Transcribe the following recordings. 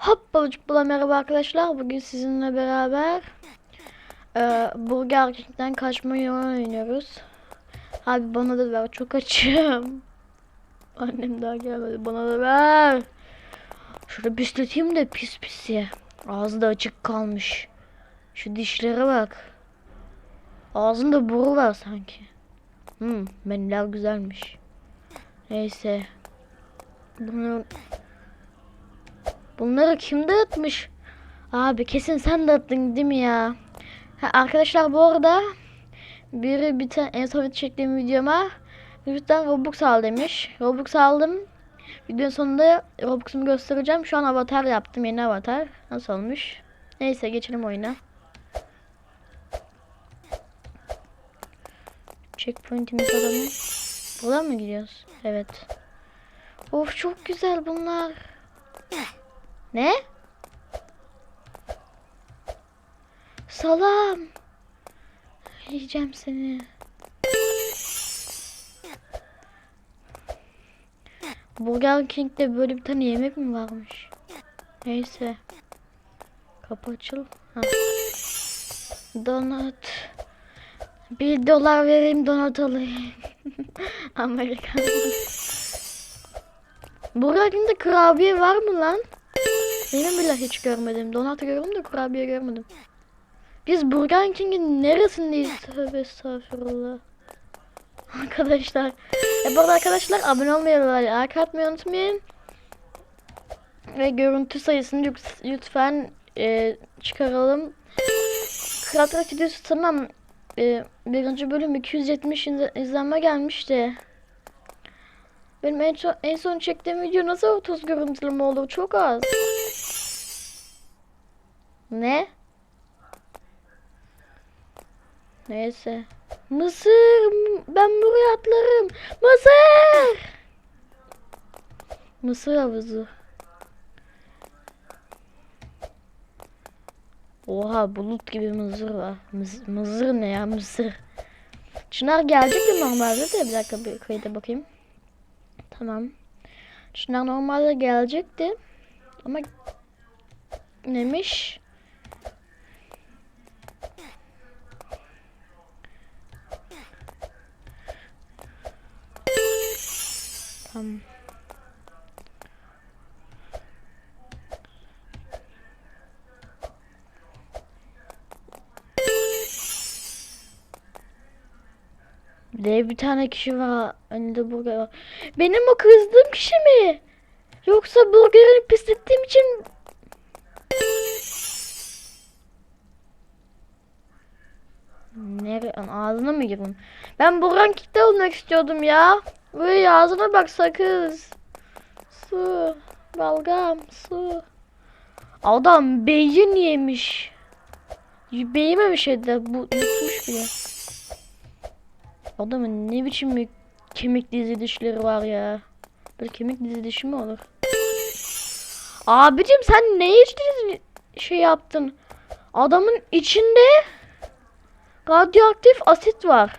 Hop balıcıkla merhaba arkadaşlar. Bugün sizinle beraber e, Burger King'den kaçma yolu oynuyoruz. Abi bana da ver çok açım. Annem daha gelmedi bana da ver. Şurada pisleteyim de pis pis ye. Ağzı da açık kalmış. Şu dişlere bak. Ağzında boru var sanki. Hmm, menüler güzelmiş. Neyse. Bunu Bunları kim dağıtmış? Abi kesin sen dağıttın değil mi ya? Ha, arkadaşlar bu arada biri bir tane en son çektiğim videoma lütfen Robux al demiş. Robux aldım. Videonun sonunda Robux'umu göstereceğim. Şu an avatar yaptım. Yeni avatar. Nasıl olmuş? Neyse geçelim oyuna. Checkpoint'imiz alalım. Buradan mı gidiyoruz? Evet. Of çok güzel bunlar. Ne? Salam. Yiyeceğim seni. Burger King'de böyle bir tane yemek mi varmış? Neyse. Kapı açıl. Ha. Donut. Bir dolar vereyim donut alayım. Amerikan. Burger King'de kurabiye var mı lan? Benim bile hiç görmedim. Donat gördüm de kurabiye görmedim. Biz Burger King'in neresindeyiz? Tövbe estağfurullah. Arkadaşlar. E bu arada arkadaşlar abone olmayı ve like atmayı unutmayın. Ve görüntü sayısını lütfen e, çıkaralım. Kral videosu tamam. E, birinci bölüm 270 izle- izlenme gelmişti. Benim en son, en son çektiğim video nasıl 30 görüntüleme olur? Çok az. Ne? Neyse. Mısır! Ben buraya atlarım. Mısır! Mısır havuzu. Oha bulut gibi mızır var. Mız, mızır ne ya mısır. Çınar gelecek mi normalde de bir dakika bir kayıda bakayım. Tamam. Çınar normalde gelecekti. Ama neymiş? Tamam. Dev bir tane kişi var. Önünde burger var. Benim o kızdığım kişi mi? Yoksa burgerini pislettiğim için... Nere ağzına mı girdim? Ben Burhan Kick'te olmak istiyordum ya. Böyle ağzına bak sakız. Su. Balgam. Su. Adam beyin yemiş. Beğenmemiş de bu yutmuş bile. Adamın ne biçim bir kemik dizi dişleri var ya. Böyle kemik dizi dişi mi olur? Abicim sen ne içtiniz şey yaptın? Adamın içinde radyoaktif asit var.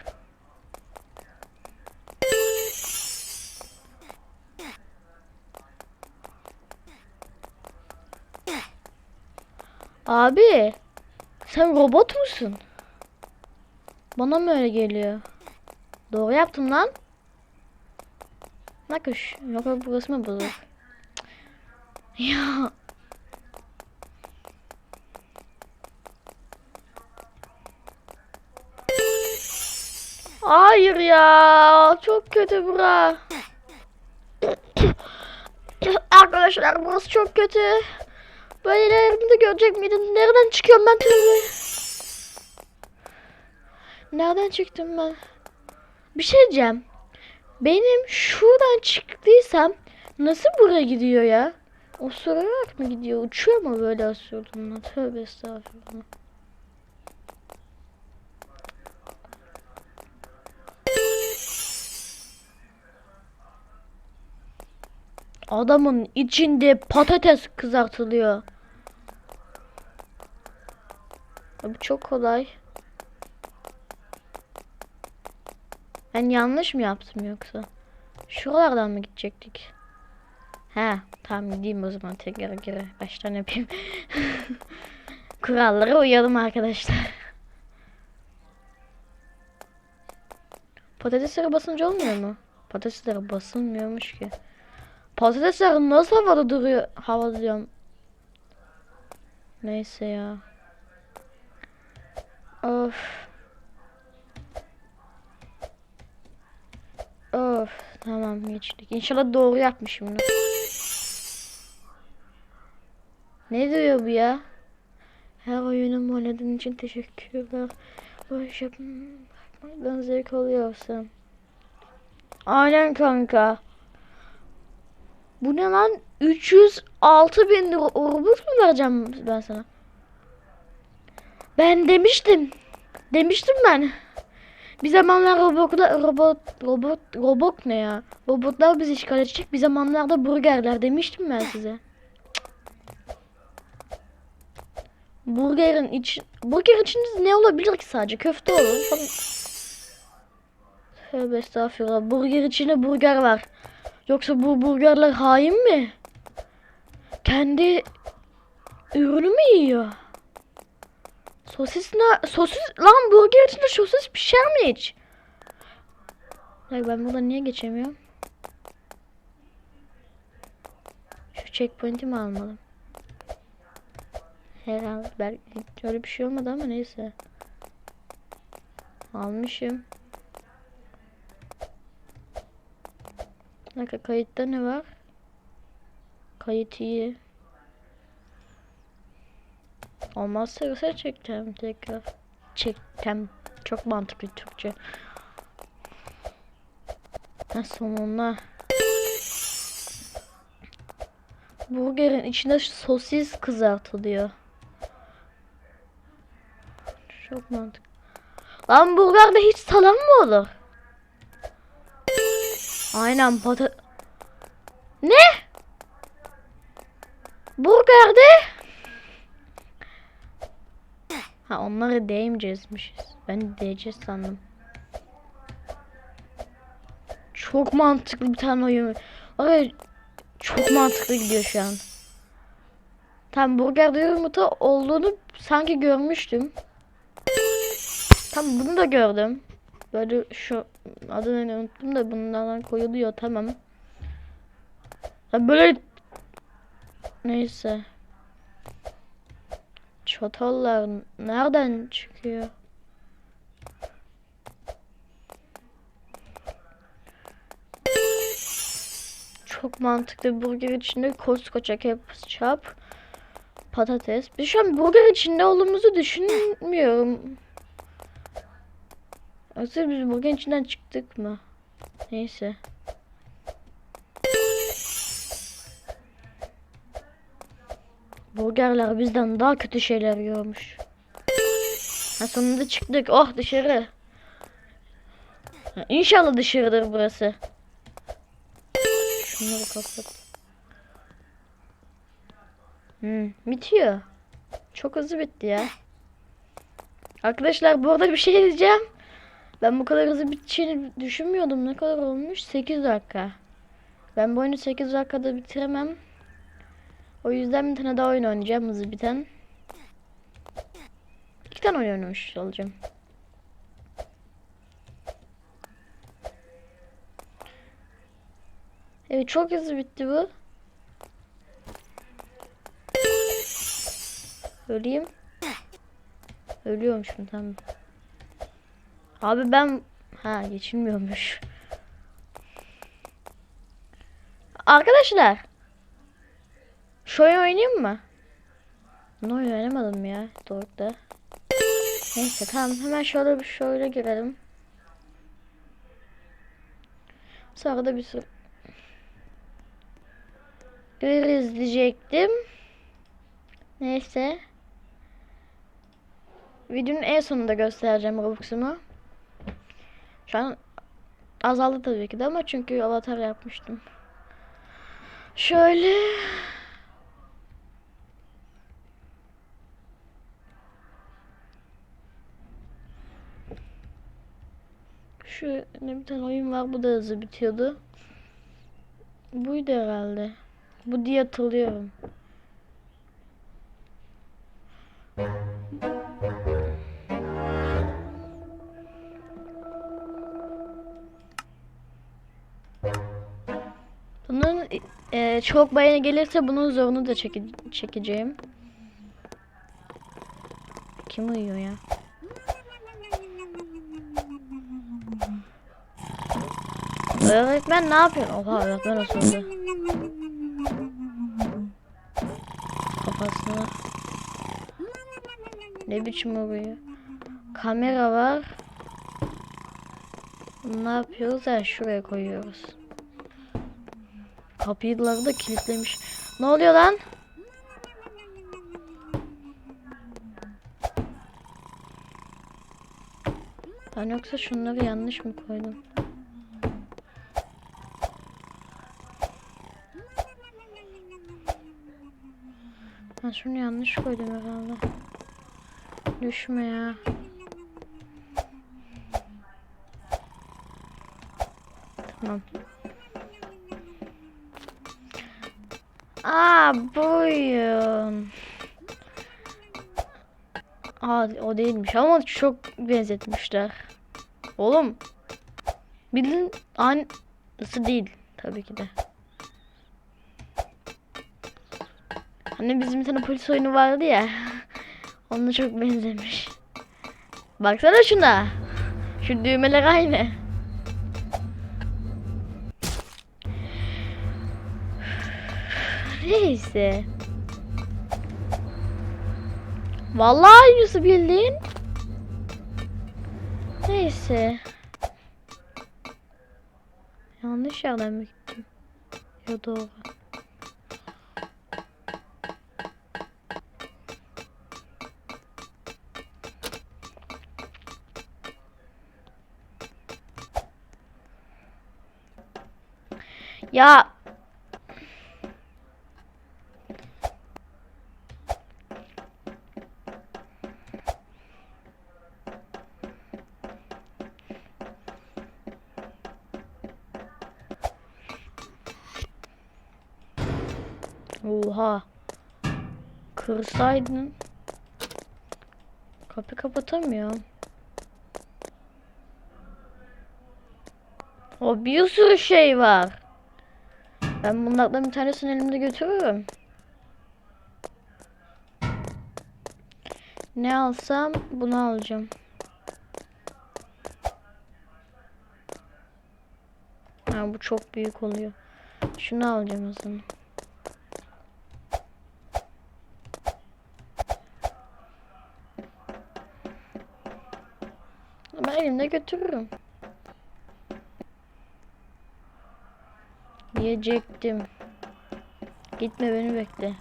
Abi sen robot musun? Bana mı öyle geliyor? Doğru yaptım lan. Nakış. Yok yok burası mı bozuk? Ya. Hayır ya. Çok kötü bura. Arkadaşlar burası çok kötü. Böyle de görecek miydin? Nereden çıkıyorum ben tövbe? Nereden çıktım ben? Bir şey diyeceğim. Benim şuradan çıktıysam nasıl buraya gidiyor ya? Osurarak mı gidiyor? Uçuyor mu böyle osurduğunda? Tövbe estağfurullah. Adamın içinde patates kızartılıyor. Bu çok kolay. Ben yanlış mı yaptım yoksa? Şuralardan mı gidecektik? He tamam gideyim o zaman tekrar geri baştan yapayım. Kurallara uyalım arkadaşlar. Patateslere basınca olmuyor mu? Patateslere basılmıyormuş ki. Patatesler nasıl havada duruyor? Havada diyorum. Neyse ya. Of. Of. Tamam geçtik. İnşallah doğru yapmışım. Ne diyor bu ya? Her oyunumu oynadığın için teşekkürler. Bu iş yapmaktan zevk alıyorsun. Aynen kanka. Bu ne lan? 306 bin ro- robux mu vereceğim ben sana? Ben demiştim. Demiştim ben. Bir zamanlar robotlar robot robot robot ne ya? Robotlar bizi işgal edecek. Bir zamanlarda burgerler demiştim ben size. Burgerin için burger içinde ne olabilir ki sadece köfte olur falan. Tövbe estağfurullah. Burger içinde burger var. Yoksa bu burgerler hain mi? Kendi ürünü mü yiyor? Sosis ne? Sosis lan burger içinde sosis pişer mi hiç? Bak ben burada niye geçemiyorum? Şu checkpoint'i mi almadım? Herhalde belki öyle bir şey olmadı ama neyse. Almışım. Dakika kayıtta ne var? Kayıt iyi. Olmazsa yoksa çekeceğim tekrar. Çektem. Çok mantıklı Türkçe. Ha sonuna. Burgerin içinde sosis kızartılıyor. Çok mantıklı. Lan burgerde hiç salam mı olur? Aynen pata... Ne? Burgerde? Ha onları değmeyeceğizmişiz. Ben değeceğiz sandım. Çok mantıklı bir tane oyun. Ay çok mantıklı gidiyor şu an. Tam burgerde yumurta olduğunu sanki görmüştüm. Tam bunu da gördüm. Böyle şu adını unuttum da bundan koyuluyor tamam. Ha böyle neyse. Çatallar nereden çıkıyor? Çok mantıklı burger içinde koskoca ketçap, patates. Biz şu an burger içinde olduğumuzu düşünmüyorum. Yoksa biz burgerin içinden çıktık mı? Neyse. Burgerler bizden daha kötü şeyler yiyormuş. Ha sonunda çıktık. Oh dışarı. Ha, İnşallah dışarıdır burası. Şunları kapat. Hmm, bitiyor. Çok hızlı bitti ya. Arkadaşlar bu arada bir şey diyeceğim. Ben bu kadar hızlı biteceğini düşünmüyordum. Ne kadar olmuş? 8 dakika. Ben bu oyunu 8 dakikada bitiremem. O yüzden bir tane daha oyun oynayacağım hızlı biten. İki tane oyun oynamış olacağım. Evet çok hızlı bitti bu. Öleyim. Ölüyormuşum tamam. Abi ben ha geçilmiyormuş. Arkadaşlar. Şu oyun oynayayım mı? Ne oyun oynamadım ya Doruk'ta. Neyse tamam hemen şöyle bir şöyle girelim. Sonra da bir sürü bir izleyecektim. Neyse. Videonun en sonunda göstereceğim Robux'umu. Şu an azaldı tabii ki de ama çünkü avatar yapmıştım. Şöyle Ne bir tane oyun var bu da hızlı bitiyordu. Buydu herhalde. Bu diye hatırlıyorum. Bunun e, çok beğeni gelirse bunun zorunu da çeke çekeceğim. Kim uyuyor ya? Öğretmen ne yapıyor? Oha öğretmen osurdu. Kafasına. Ne biçim oluyor? Kamera var. Ne yapıyoruz? Ha, şuraya koyuyoruz. Kapıları da kilitlemiş. Ne oluyor lan? Ben yoksa şunları yanlış mı koydum? Ben şunu yanlış koydum herhalde. Düşme ya. Tamam. Aa buyurun. Aa o değilmiş ama çok benzetmişler. Oğlum. Bildiğin aynısı değil tabii ki de. Hani bizim tane polis oyunu vardı ya. Onunla çok benzemiş. Baksana şuna. Şu düğmeler aynı. Neyse. Vallahi aynısı bildiğin. Neyse. Yanlış yerden mi gittim? Ya doğru. Ya Oha. Kırsaydın. Kapı kapatamıyorum. O bir sürü şey var. Ben bunlardan bir tanesini elimde götürürüm. Ne alsam bunu alacağım. Ha bu çok büyük oluyor. Şunu alacağım o zaman. Ben elimde götürürüm. Diyecektim. Gitme beni bekle.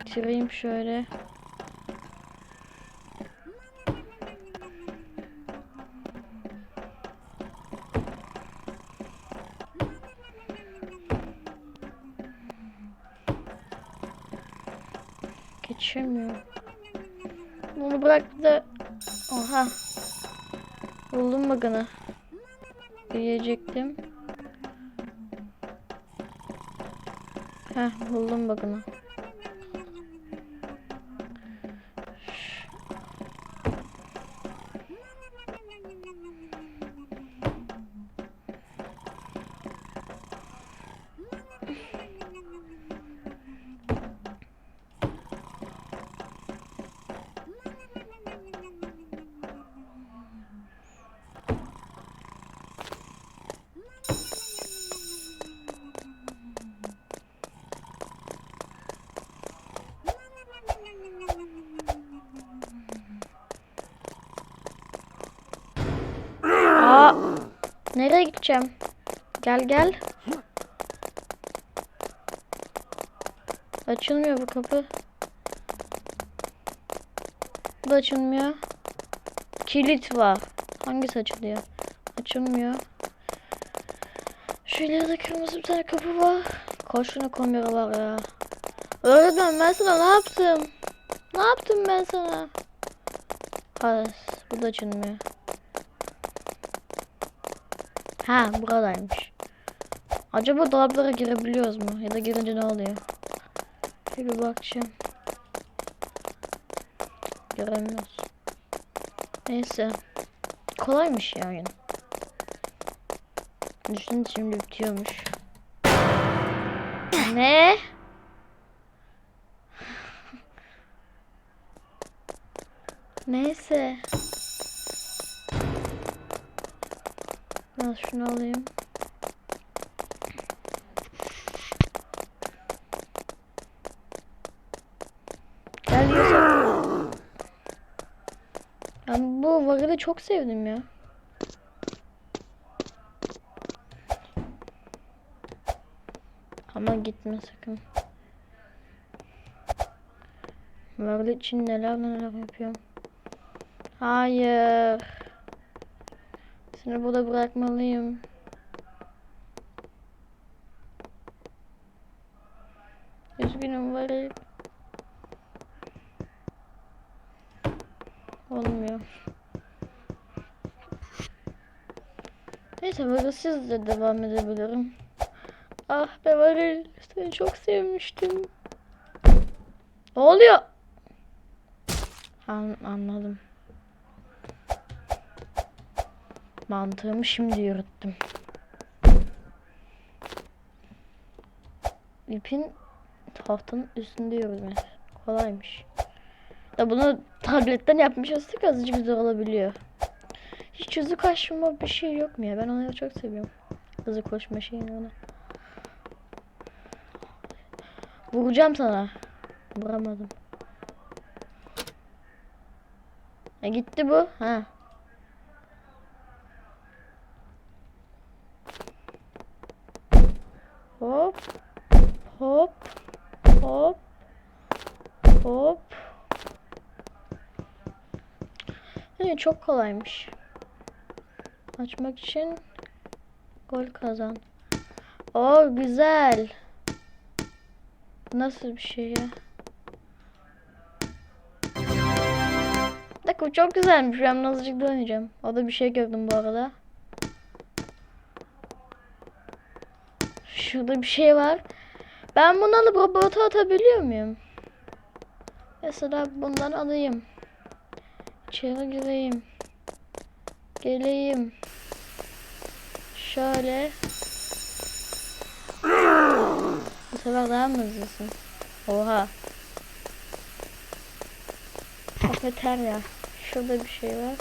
Bitireyim şöyle. Geçemiyorum. Bunu bıraktı. Oha. Buldum bakını. Diyecektim. Heh buldum bakını. Gel gel. Açılmıyor bu kapı. Bu da açılmıyor. Kilit var. Hangisi açılıyor? Açılmıyor. Şu ileride kırmızı bir tane kapı var. Koşuna kamera var ya. Öğretmen ben sana ne yaptım? Ne yaptım ben sana? Hayır, bu da açılmıyor. Ha, buradaymış. Acaba dolaplara girebiliyoruz mu? Ya da girince ne oluyor? Bir bir bakacağım. Göremiyoruz. Neyse. Kolaymış ya oyun. Düşünün şimdi bitiyormuş. Ne? Neyse. Ben şunu alayım. Gel Yusuf. Ben bu varili çok sevdim ya. Ama gitme sakın. Varil için neler neler yapıyorum. Hayır. Seni burada bırakmalıyım. Neyse böyle siz de devam edebilirim. Ah be Varil seni çok sevmiştim. Ne oluyor? An anladım. Mantığımı şimdi yürüttüm. İpin tahtanın üstünde yürümek kolaymış. Ya bunu tabletten yapmış olsak azıcık güzel olabiliyor. Hiç hızlı koşma bir şey yok mu ya? Ben onları çok seviyorum. Hızlı koşma şeyini ona. Vuracağım sana. Vuramadım. E gitti bu. Ha. Hop. Hop. Hop. Hop. Evet, çok kolaymış. Açmak için gol kazan. O güzel. Nasıl bir şey ya? Dakika çok güzelmiş. Ben azıcık oynayacağım. O da bir şey gördüm bu arada. Şurada bir şey var. Ben bunu alıp robota atabiliyor muyum? Mesela bundan alayım. İçeri gireyim. Geleyim. Şöyle. Bu sefer daha mı hızlısın? Oha. Kafeterya. Şurada bir şey var.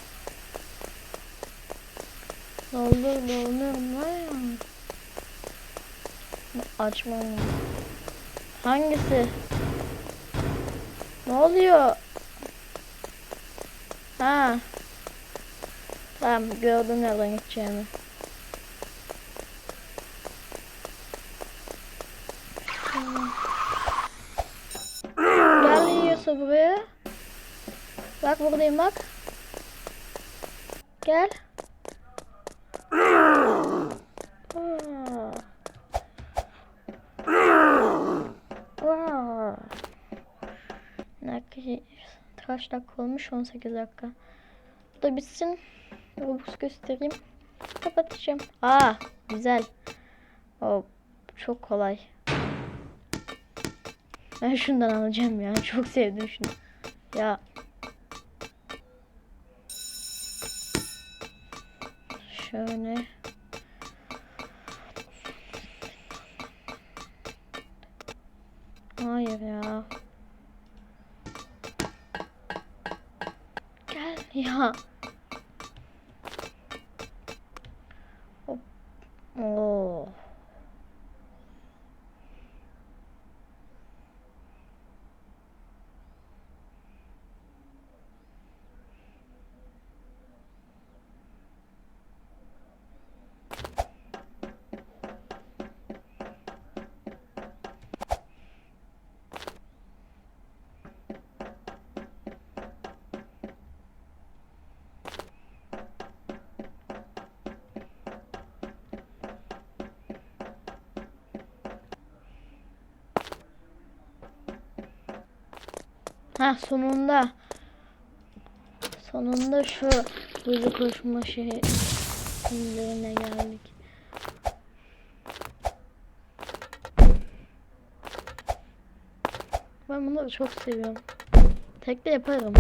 Doldur doldur var ya. Açmam. lazım. Hangisi? Ne oluyor? Ha. Tamam gördüm nereden gideceğimi. Gel buraya. Bak buradayım bak. Gel. Kaç dakika olmuş? 18 dakika. Bu da bitsin. Robux göstereyim. Kapatacağım. Aa, güzel. O çok kolay. Ben şundan alacağım ya. Çok sevdim şunu. Ya. Şöyle. Hayır ya. Gel ya. 오. Ha sonunda. Sonunda şu hızlı koşma şey sınırlarına geldik. Ben bunları çok seviyorum. Tek de yaparım.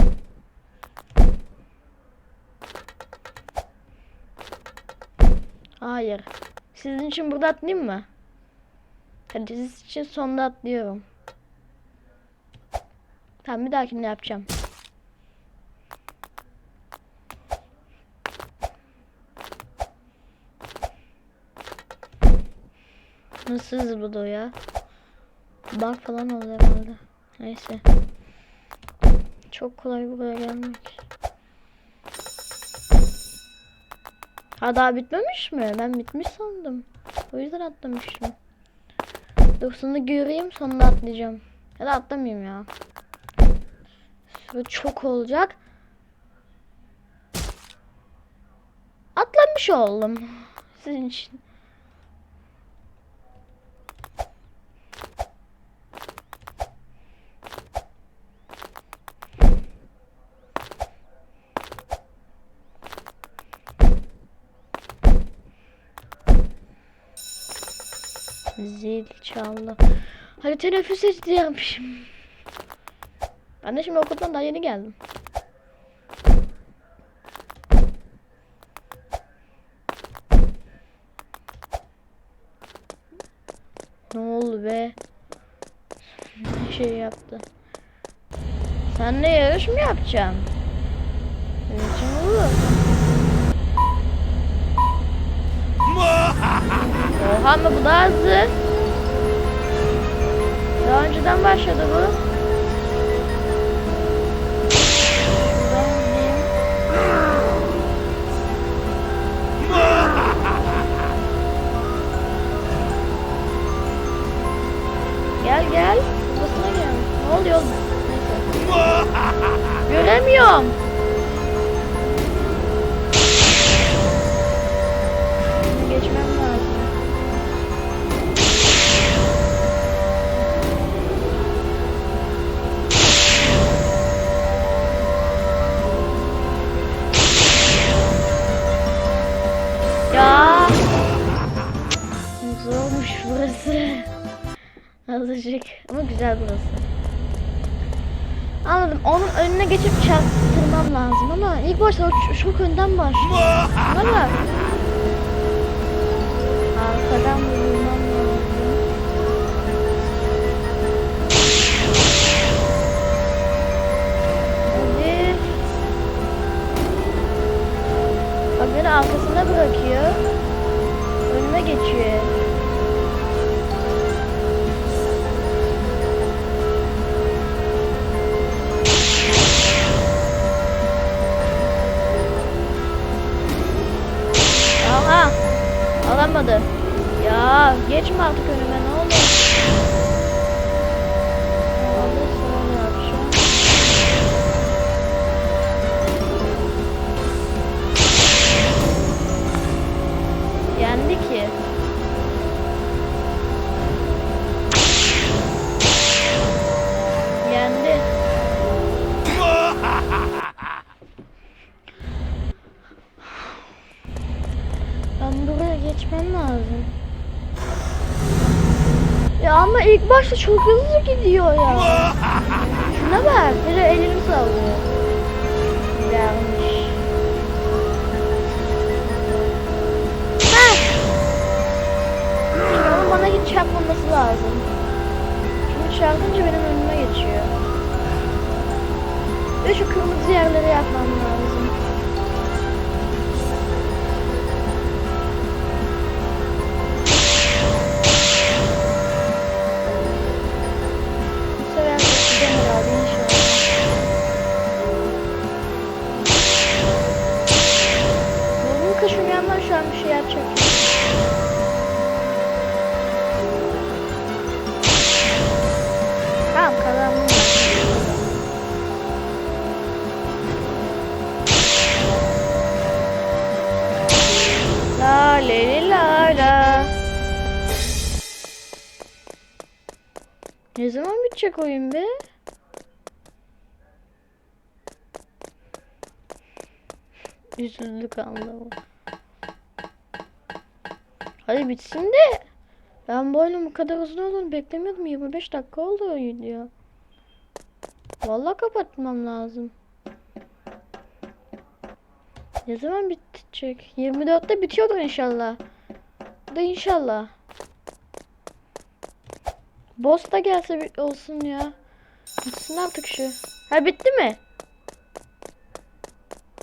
Hayır. Sizin için burada atlayayım mı? Hadi siz için sonda atlıyorum. Tamam bir dahakinde yapacağım. Nasıl zıpladı o ya? Bug falan oldu herhalde. Neyse. Çok kolay buraya gelmek. Ha daha bitmemiş mi? Ben bitmiş sandım. O yüzden atlamıştım. Dur sonra göreyim sonra atlayacağım. Ya da atlamayayım ya. Bu çok olacak. Atlamış oldum. Sizin için. Zil çaldı. Hadi teneffüs ediyormuşum. Ben de şimdi okuldan daha yeni geldim. Ne oldu be? Ne şey yaptı? Sen ne yarış mı yapacaksın? Ne için olur? Oha ama bu da hızlı. Daha önceden başladı bu. Gel gel. Babasına gel. Ne oluyor? Neyse. Göremiyorum. Azıcık ama güzel burası. Anladım. Onun önüne geçip çarptırmam lazım ama ilk başta çok önden başlıyor. Ama arkadan vurmam lazım. Hadi. Bak beni arkasına bırakıyor. Önüme geçiyor. Heh. Şimdi onun bana hiç çarpmaması lazım. Çünkü çarpınca benim önüme geçiyor. Ve şu kırmızı yerleri yapmam lazım. Ne zaman bitecek oyun be? Üzüldük anlamı. Hadi bitsin de. Ben bu oyunun bu kadar uzun olduğunu beklemiyordum. 25 dakika oldu oyun ya. Vallahi kapatmam lazım. Ne zaman bitecek? 24'te bitiyordur inşallah. Da inşallah. Boss da gelse bir olsun ya. Bitsin artık şu. Ha bitti mi?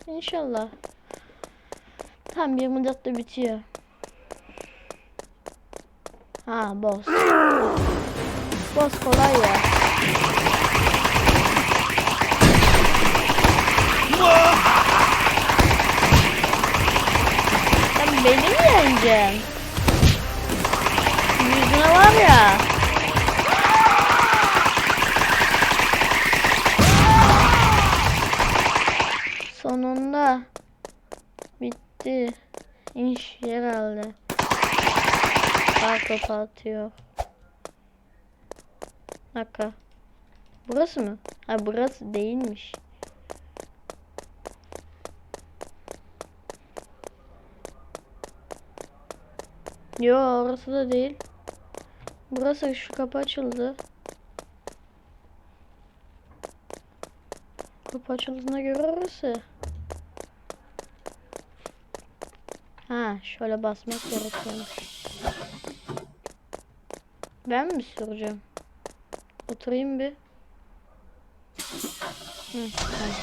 İnşallah. Tam 24'te bitiyor. Ha boss. Boss kolay ya. Sen beni mi yeneceksin? Yüzüne var ya. Sonunda bitti. İş herhalde. Daha topu atıyor. Dakika. Burası mı? Ha burası değilmiş. Yo orası da değil. Burası şu kapı açıldı. Kapı açıldığına göre orası. Ha şöyle basmak gerekiyormuş. Ben mi süreceğim? Oturayım bir. Hı, tamam.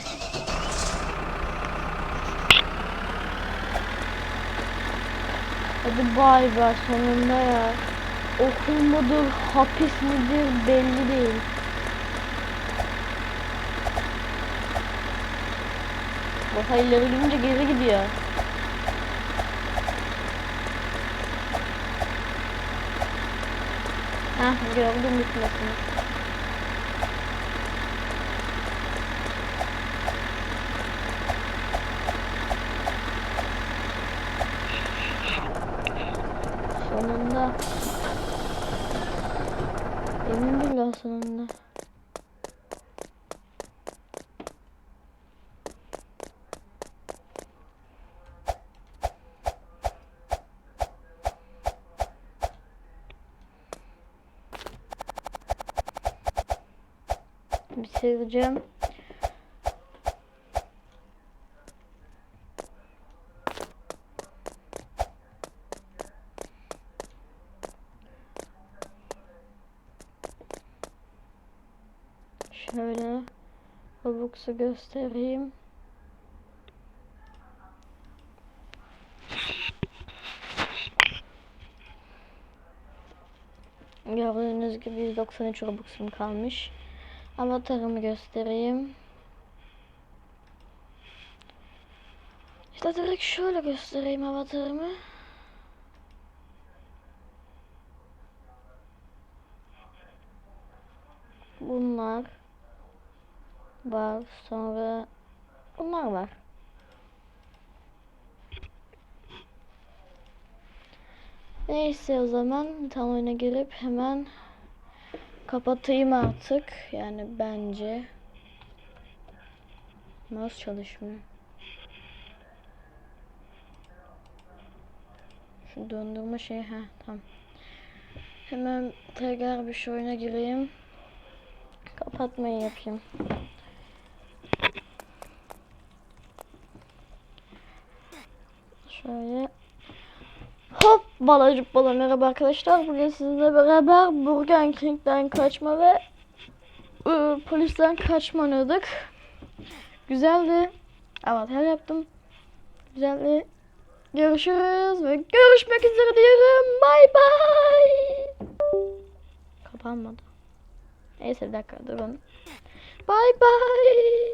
Hadi bay bay sonunda ya. Okul mudur, hapis midir belli değil. Bu hayırları gidince geri gidiyor. Hah gördüm bitmesini. Sonunda. Bitireceğim. Şöyle Robux'u göstereyim. Gördüğünüz gibi 193 Robux'um kalmış. Avatarımı göstereyim. İşte direkt şöyle göstereyim avatarımı. Bunlar var. Sonra bunlar var. Neyse o zaman tam oyuna girip hemen kapatayım artık. Yani bence mouse çalışmıyor. Şu döndürme şeyi ha tamam. Hemen tekrar bir şu oyuna gireyim. Kapatmayı yapayım. Şöyle Hop balacık bala merhaba arkadaşlar. Bugün sizinle beraber Burger King'den kaçma ve ıı, polisten kaçma oynadık. Güzeldi. Avatar yaptım. Güzeldi. Görüşürüz ve görüşmek üzere diyorum. Bay bay. Kapanmadı. Neyse bir dakika durun. Bay bay.